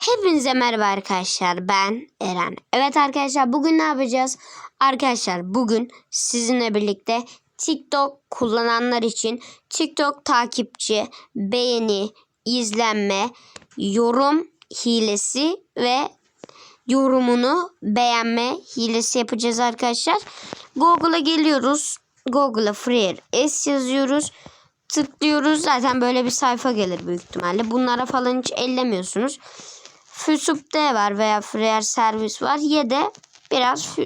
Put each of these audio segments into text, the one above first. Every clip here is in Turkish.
Hepinize merhaba arkadaşlar. Ben Eren. Evet arkadaşlar bugün ne yapacağız? Arkadaşlar bugün sizinle birlikte TikTok kullananlar için TikTok takipçi, beğeni, izlenme, yorum hilesi ve yorumunu beğenme hilesi yapacağız arkadaşlar. Google'a geliyoruz. Google'a Freer S yazıyoruz. Tıklıyoruz. Zaten böyle bir sayfa gelir büyük ihtimalle. Bunlara falan hiç ellemiyorsunuz. FSUPD var veya Freer Servis var. Ya da biraz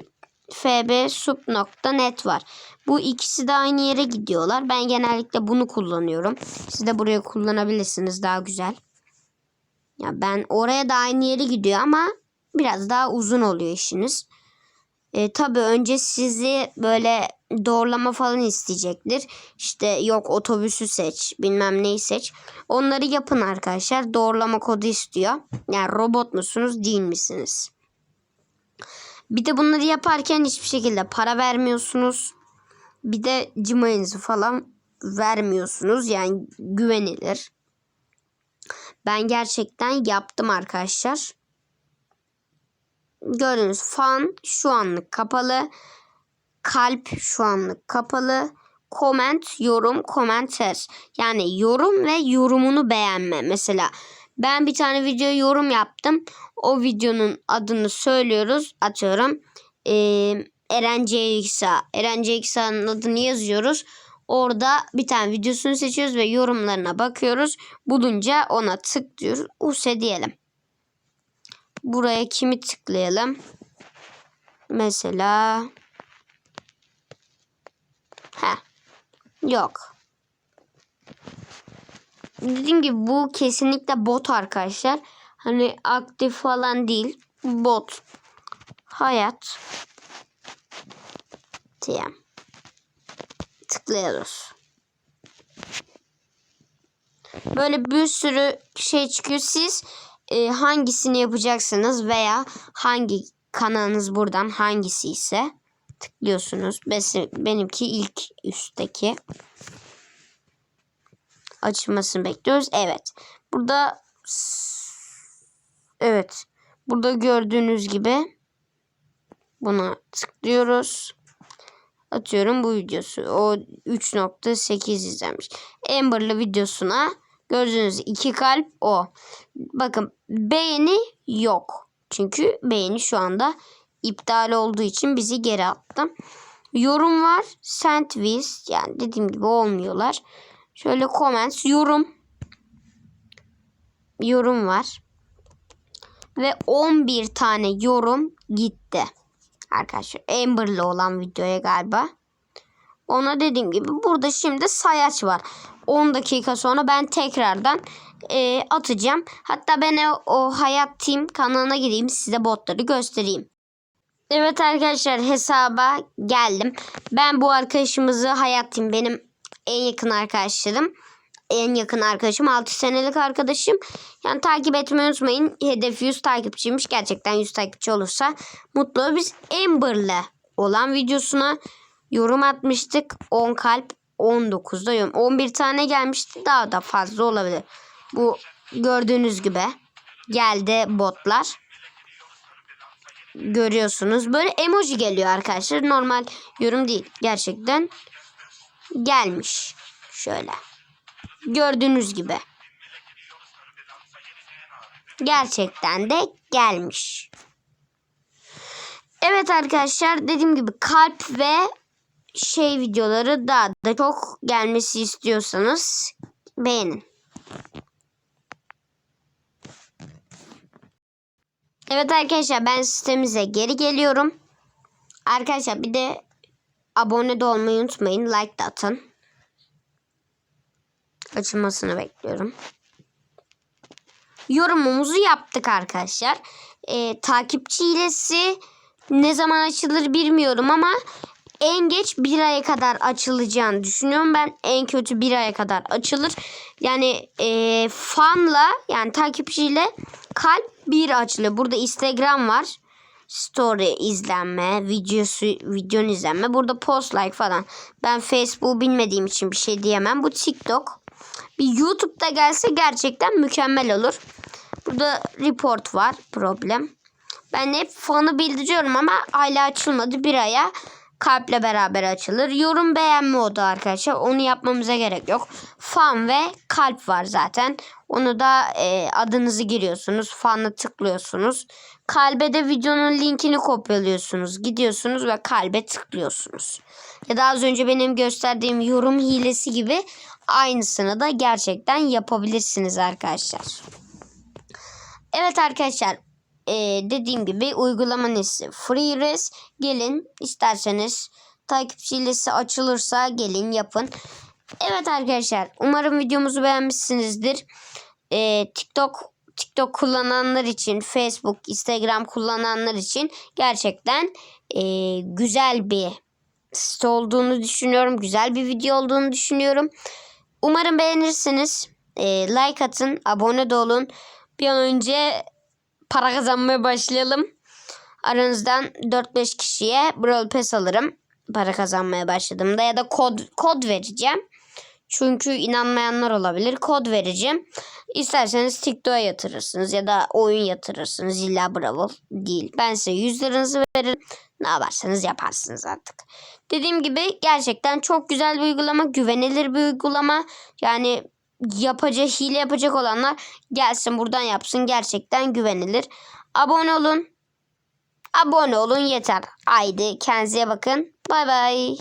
fbsup.net var. Bu ikisi de aynı yere gidiyorlar. Ben genellikle bunu kullanıyorum. Siz de buraya kullanabilirsiniz. Daha güzel. Ya ben oraya da aynı yere gidiyor ama biraz daha uzun oluyor işiniz. E, tabii önce sizi böyle doğrulama falan isteyecektir. İşte yok otobüsü seç, bilmem neyi seç. Onları yapın arkadaşlar. Doğrulama kodu istiyor. Yani robot musunuz, değil misiniz? Bir de bunları yaparken hiçbir şekilde para vermiyorsunuz. Bir de cımayınızı falan vermiyorsunuz. Yani güvenilir. Ben gerçekten yaptım arkadaşlar. Gördüğünüz fan şu anlık kapalı. Kalp şu anlık kapalı. Comment, yorum, kommenter. Yani yorum ve yorumunu beğenme. Mesela ben bir tane video yorum yaptım. O videonun adını söylüyoruz. Atıyorum. Ee, Eren CXA. Eren CXA'nın adını yazıyoruz. Orada bir tane videosunu seçiyoruz ve yorumlarına bakıyoruz. Bulunca ona tıklıyoruz. Use diyelim. Buraya kimi tıklayalım? Mesela yok. Dediğim gibi bu kesinlikle bot arkadaşlar. Hani aktif falan değil. Bot. Hayat. TM. Tıklıyoruz. Böyle bir sürü şey çıkıyor. Siz e, hangisini yapacaksınız veya hangi kanalınız buradan hangisi ise tıklıyorsunuz. Benimki ilk üstteki açılmasını bekliyoruz. Evet. Burada evet. Burada gördüğünüz gibi buna tıklıyoruz. Atıyorum bu videosu. O 3.8 izlenmiş. Amber'lı videosuna gördüğünüz iki kalp o. Bakın beğeni yok. Çünkü beğeni şu anda iptal olduğu için bizi geri attı. Yorum var. Send with. Yani dediğim gibi olmuyorlar. Şöyle comments. Yorum. Yorum var. Ve 11 tane yorum gitti. Arkadaşlar Amber'lı olan videoya galiba. Ona dediğim gibi burada şimdi sayaç var. 10 dakika sonra ben tekrardan e, atacağım. Hatta ben o, o Hayat Team kanalına gireyim size botları göstereyim. Evet arkadaşlar hesaba geldim. Ben bu arkadaşımızı Hayat Team benim en yakın arkadaşlarım. En yakın arkadaşım 6 senelik arkadaşım. Yani takip etmeyi unutmayın. Hedef 100 takipçiymiş. Gerçekten 100 takipçi olursa mutlu. Biz Amber'le olan videosuna yorum atmıştık. 10 kalp 19'da yorum. 11 tane gelmişti. Daha da fazla olabilir. Bu gördüğünüz gibi geldi botlar. Görüyorsunuz. Böyle emoji geliyor arkadaşlar. Normal yorum değil. Gerçekten gelmiş. Şöyle. Gördüğünüz gibi. Gerçekten de gelmiş. Evet arkadaşlar dediğim gibi kalp ve şey videoları daha da çok gelmesi istiyorsanız beğenin. Evet arkadaşlar ben sitemize geri geliyorum. Arkadaşlar bir de abone de olmayı unutmayın. Like de atın. Açılmasını bekliyorum. Yorumumuzu yaptık arkadaşlar. Ee, takipçi hilesi ne zaman açılır bilmiyorum ama en geç bir aya kadar açılacağını düşünüyorum. Ben en kötü bir aya kadar açılır. Yani e, fanla yani takipçiyle kalp bir açılıyor. Burada Instagram var. Story izlenme, videosu videonun izlenme. Burada post like falan. Ben Facebook bilmediğim için bir şey diyemem. Bu TikTok. Bir YouTube'da gelse gerçekten mükemmel olur. Burada report var problem. Ben hep fanı bildiriyorum ama hala açılmadı. Bir aya kalple beraber açılır. Yorum beğenme odu arkadaşlar. Onu yapmamıza gerek yok. Fan ve kalp var zaten. Onu da e, adınızı giriyorsunuz. Fanı tıklıyorsunuz. Kalbe de videonun linkini kopyalıyorsunuz. Gidiyorsunuz ve kalbe tıklıyorsunuz. Ya da az önce benim gösterdiğim yorum hilesi gibi aynısını da gerçekten yapabilirsiniz arkadaşlar. Evet arkadaşlar e, dediğim gibi uygulamanın ismi FreeRes. Gelin isterseniz takipçi listesi açılırsa gelin yapın. Evet arkadaşlar umarım videomuzu beğenmişsinizdir. E, TikTok TikTok kullananlar için, Facebook, Instagram kullananlar için gerçekten e, güzel bir site olduğunu düşünüyorum. Güzel bir video olduğunu düşünüyorum. Umarım beğenirsiniz. E, like atın, abone de olun. Bir an önce para kazanmaya başlayalım. Aranızdan 4-5 kişiye Brawl Pass alırım. Para kazanmaya başladığımda ya da kod kod vereceğim. Çünkü inanmayanlar olabilir. Kod vereceğim. İsterseniz TikTok'a yatırırsınız ya da oyun yatırırsınız. İlla Bravo değil. Ben size 100 liranızı veririm. Ne yaparsanız yaparsınız artık. Dediğim gibi gerçekten çok güzel bir uygulama. Güvenilir bir uygulama. Yani yapacak, hile yapacak olanlar gelsin buradan yapsın. Gerçekten güvenilir. Abone olun. Abone olun yeter. Haydi kendinize bakın. Bay bay.